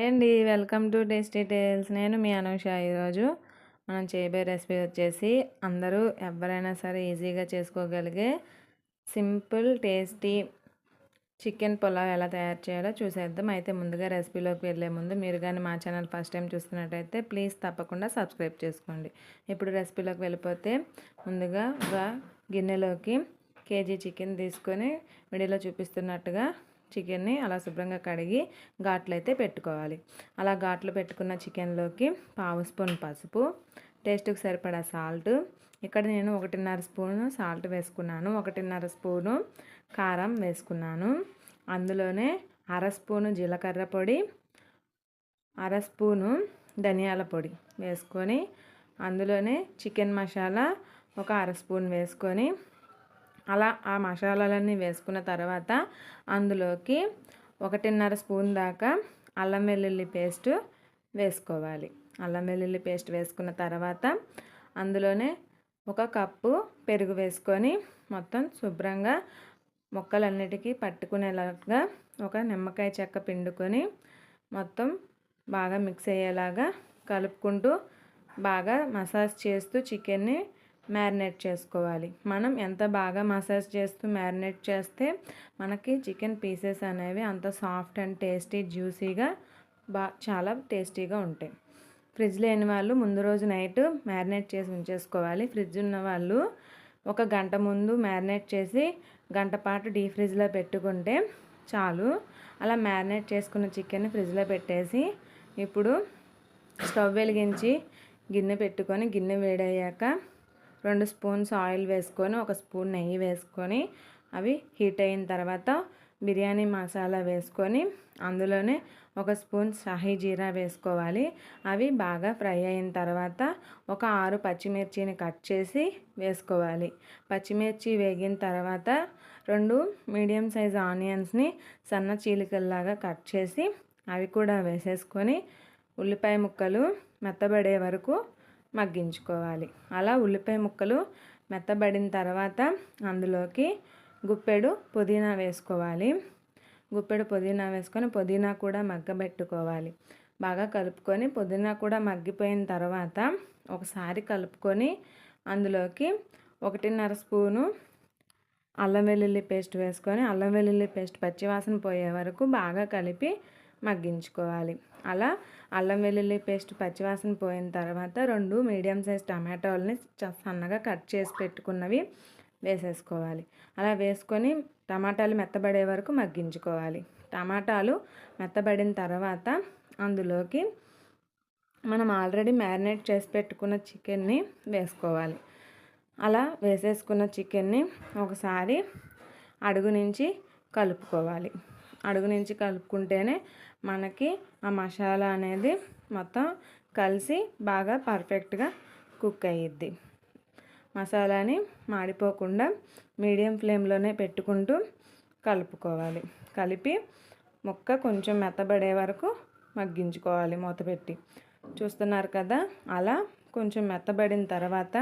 అండి welcome to tasty tiles. నేను మీ అనూష ఈరోజు. మనం చేయబోయే రెసిపీ వచ్చేసి అందరూ ఎవరైనా సరే ఈజీగా చేసుకోగలిగే సింపుల్ టేస్టీ చికెన్ పులావ్ ఎలా తయారు చేయాలో చూసేద్దాం. అయితే ముందుగా రెసిపీలోకి వెళ్ళే ముందు మీరు కానీ మా ఛానల్ ఫస్ట్ టైం చూస్తున్నట్టయితే ప్లీజ్ తప్పకుండా సబ్స్క్రైబ్ చేసుకోండి. ఇప్పుడు రెసిపీలోకి వెళ్ళిపోతే ముందుగా ఒక గిన్నెలోకి కేజీ చికెన్ తీసుకొని వీడియోలో చూపిస్తున్నట్టుగా చికెన్ని అలా శుభ్రంగా కడిగి ఘాట్లు అయితే పెట్టుకోవాలి. అలా ఘాట్లు పెట్టుకున్న చికెన్లోకి పావు స్పూన్ పసుపు టేస్ట్కి సరిపడా సాల్ట్. ఇక్కడ నేను ఒకటిన్నర స్పూను సాల్ట్ వేసుకున్నాను ఒకటిన్నర స్పూను కారం వేసుకున్నాను. అందులోనే అర స్పూను జీలకర్ర పొడి అర స్పూను ధనియాల పొడి వేసుకొని అందులోనే చికెన్ మసాలా ఒక అర స్పూన్ వేసుకొని అలా ఆ మసాలాలన్నీ వేసుకున్న తర్వాత అందులోకి ఒకటిన్నర స్పూన్ దాకా అల్లం వెల్లుల్లి పేస్ట్ వేసుకోవాలి. అల్లం వెల్లుల్లి పేస్ట్ వేసుకున్న తర్వాత అందులోనే ఒక కప్పు పెరుగు వేసుకొని మొత్తం శుభ్రంగా మొక్కలన్నిటికీ పట్టుకునేలాగా ఒక నిమ్మకాయ చెక్క పిండుకొని మొత్తం బాగా మిక్స్ అయ్యేలాగా కలుపుకుంటూ బాగా మసాజ్ చేస్తూ చికెన్ని మ్యారినేట్ చేసుకోవాలి. మనం ఎంత బాగా మసాజ్ చేస్తూ మ్యారినేట్ చేస్తే మనకి చికెన్ పీసెస్ అనేవి అంత సాఫ్ట్ అండ్ టేస్టీ జ్యూసీగా బా చాలా టేస్టీగా ఉంటాయి. ఫ్రిడ్జ్ లేని వాళ్ళు ముందు రోజు నైట్ మ్యారినేట్ చేసి ఉంచేసుకోవాలి. ఫ్రిడ్జ్ ఉన్న వాళ్ళు ఒక గంట ముందు మ్యారినేట్ చేసి గంట పాటు డీ ఫ్రిడ్జ్లో పెట్టుకుంటే చాలు. అలా మ్యారినేట్ చేసుకున్న చికెన్ ఫ్రిడ్జ్లో పెట్టేసి ఇప్పుడు స్టవ్ వెలిగించి గిన్నె పెట్టుకొని గిన్నె వేడయ్యాక రెండు స్పూన్స్ ఆయిల్ వేసుకొని ఒక స్పూన్ నెయ్యి వేసుకొని అవి హీట్ అయిన తర్వాత బిర్యానీ మసాలా వేసుకొని అందులోనే ఒక స్పూన్ షాహీ జీరా వేసుకోవాలి. అవి బాగా ఫ్రై అయిన తర్వాత ఒక ఆరు పచ్చిమిర్చిని కట్ చేసి వేసుకోవాలి. పచ్చిమిర్చి వేగిన తర్వాత రెండు మీడియం సైజ్ ఆనియన్స్ని సన్న చీలికల్లాగా కట్ చేసి అవి కూడా వేసేసుకొని ఉల్లిపాయ ముక్కలు మెత్తబడే వరకు మగ్గించుకోవాలి. అలా ఉల్లిపాయ ముక్కలు మెత్తబడిన తర్వాత అందులోకి గుప్పెడు పుదీనా వేసుకోవాలి. గుప్పెడు పుదీనా వేసుకొని పుదీనా కూడా మగ్గబెట్టుకోవాలి. బాగా కలుపుకొని పుదీనా కూడా మగ్గిపోయిన తర్వాత ఒకసారి కలుపుకొని అందులోకి ఒకటిన్నర స్పూను అల్లం వెల్లుల్లి పేస్ట్ వేసుకొని అల్లం వెల్లుల్లి పేస్ట్ పచ్చివాసన పోయే వరకు బాగా కలిపి మగ్గించుకోవాలి. అలా అల్లం వెల్లుల్లి పేస్ట్ పచ్చివాసన పోయిన తర్వాత రెండు మీడియం సైజ్ టమాటోలని సన్నగా కట్ చేసి పెట్టుకున్నవి వేసేసుకోవాలి. అలా వేసుకొని టమాటాలు మెత్తబడే వరకు మగ్గించుకోవాలి. టమాటాలు మెత్తబడిన తర్వాత అందులోకి మనం ఆల్రెడీ మ్యారినేట్ చేసి పెట్టుకున్న చికెన్ని వేసుకోవాలి. అలా వేసేసుకున్న చికెన్ని ఒకసారి అడుగు నుంచి కలుపుకోవాలి. అడుగు నుంచి కలుపుకుంటేనే మనకి ఆ మసాలా అనేది మొత్తం కలిసి బాగా పర్ఫెక్ట్గా కుక్ అయ్యిద్ది మసాలాని మాడిపోకుండా మీడియం ఫ్లేమ్లోనే పెట్టుకుంటూ కలుపుకోవాలి. కలిపి ముక్క కొంచెం మెత్తబడే వరకు మగ్గించుకోవాలి మూత పెట్టి. చూస్తున్నారు కదా అలా కొంచెం మెత్తబడిన తర్వాత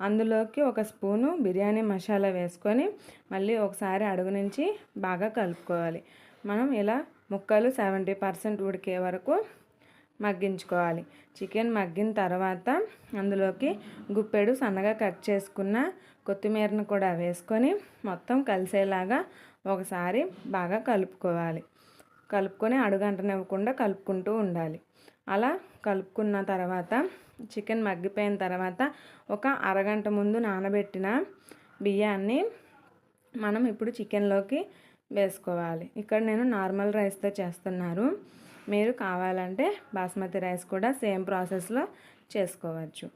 అందులోకి ఒక స్పూను బిర్యానీ మసాలా వేసుకొని మళ్ళీ ఒకసారి అడుగు నుంచి బాగా కలుపుకోవాలి. మనం ఇలా ముక్కలు సెవెంటీ పర్సెంట్ ఉడికే వరకు మగ్గించుకోవాలి. చికెన్ మగ్గిన తర్వాత అందులోకి గుప్పెడు సన్నగా కట్ చేసుకున్న కొత్తిమీరను కూడా వేసుకొని మొత్తం కలిసేలాగా ఒకసారి బాగా కలుపుకోవాలి. కలుపుకొని అడుగంటనివ్వకుండా కలుపుకుంటూ ఉండాలి. అలా కలుపుకున్న తర్వాత చికెన్ మగ్గిపోయిన తర్వాత ఒక అరగంట ముందు నానబెట్టిన బియ్యాన్ని మనం ఇప్పుడు చికెన్లోకి వేసుకోవాలి. ఇక్కడ నేను నార్మల్ రైస్తో చేస్తున్నారు. మీరు కావాలంటే బాస్మతి రైస్ కూడా సేమ్ ప్రాసెస్లో చేసుకోవచ్చు.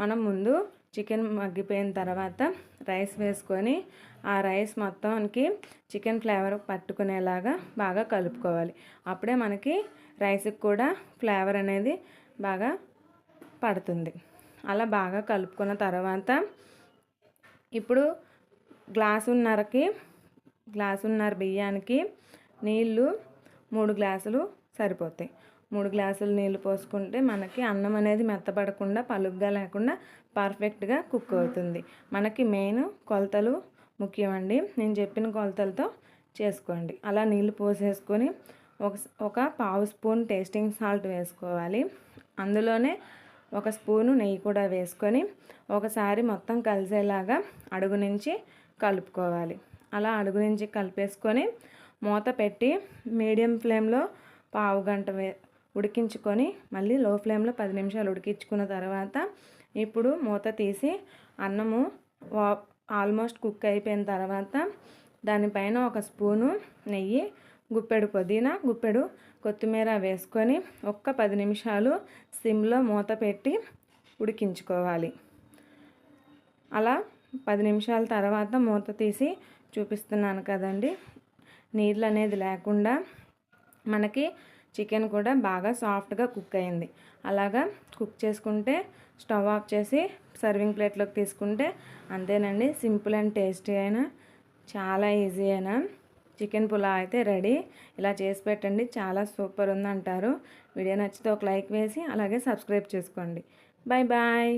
మనం ముందు చికెన్ మగ్గిపోయిన తర్వాత రైస్ వేసుకొని ఆ రైస్ మొత్తానికి చికెన్ ఫ్లేవర్ పట్టుకునేలాగా బాగా కలుపుకోవాలి. అప్పుడే మనకి రైస్కి కూడా ఫ్లేవర్ అనేది బాగా పడుతుంది. అలా బాగా కలుపుకున్న తర్వాత ఇప్పుడు గ్లాసున్నరకి గ్లాసున్నర బియ్యానికి నీళ్ళు మూడు గ్లాసులు సరిపోతాయి. మూడు గ్లాసులు నీళ్ళు పోసుకుంటే మనకి అన్నం అనేది మెత్తపడకుండా పలుగ్గా లేకుండా పర్ఫెక్ట్గా కుక్ అవుతుంది. మనకి మెయిన్ కొలతలు ముఖ్యమండి. నేను చెప్పిన కొలతలతో చేసుకోండి. అలా నీళ్ళు పోసేసుకొని ఒక ఒక పావు స్పూన్ టేస్టింగ్ సాల్ట్ వేసుకోవాలి. అందులోనే ఒక స్పూను నెయ్యి కూడా వేసుకొని ఒకసారి మొత్తం కలిసేలాగా అడుగు నుంచి కలుపుకోవాలి. అలా అడుగు నుంచి కలిపేసుకొని మూత పెట్టి మీడియం ఫ్లేమ్లో పావు గంట వే ఉడికించుకొని మళ్ళీ లో ఫ్లేమ్లో పది నిమిషాలు ఉడికించుకున్న తర్వాత ఇప్పుడు మూత తీసి అన్నము ఆల్మోస్ట్ కుక్ అయిపోయిన తర్వాత దానిపైన ఒక స్పూను నెయ్యి గుప్పెడు పుదీనా గుప్పెడు కొత్తిమీర వేసుకొని ఒక్క పది నిమిషాలు సిమ్లో మూత పెట్టి ఉడికించుకోవాలి. అలా పది నిమిషాల తర్వాత మూత తీసి చూపిస్తున్నాను కదండి. నీళ్ళు అనేది లేకుండా మనకి చికెన్ కూడా బాగా సాఫ్ట్గా కుక్ అయింది. అలాగా కుక్ చేసుకుంటే స్టవ్ ఆఫ్ చేసి సర్వింగ్ ప్లేట్లోకి తీసుకుంటే అంతేనండి. సింపుల్ అండ్ టేస్టీ అయినా చాలా ఈజీ అయినా చికెన్ పులావ్ అయితే రెడీ. ఇలా చేసి పెట్టండి చాలా సూపర్ ఉందంటారు. వీడియో నచ్చితే ఒక లైక్ వేసి అలాగే సబ్స్క్రైబ్ చేసుకోండి. Bye bye.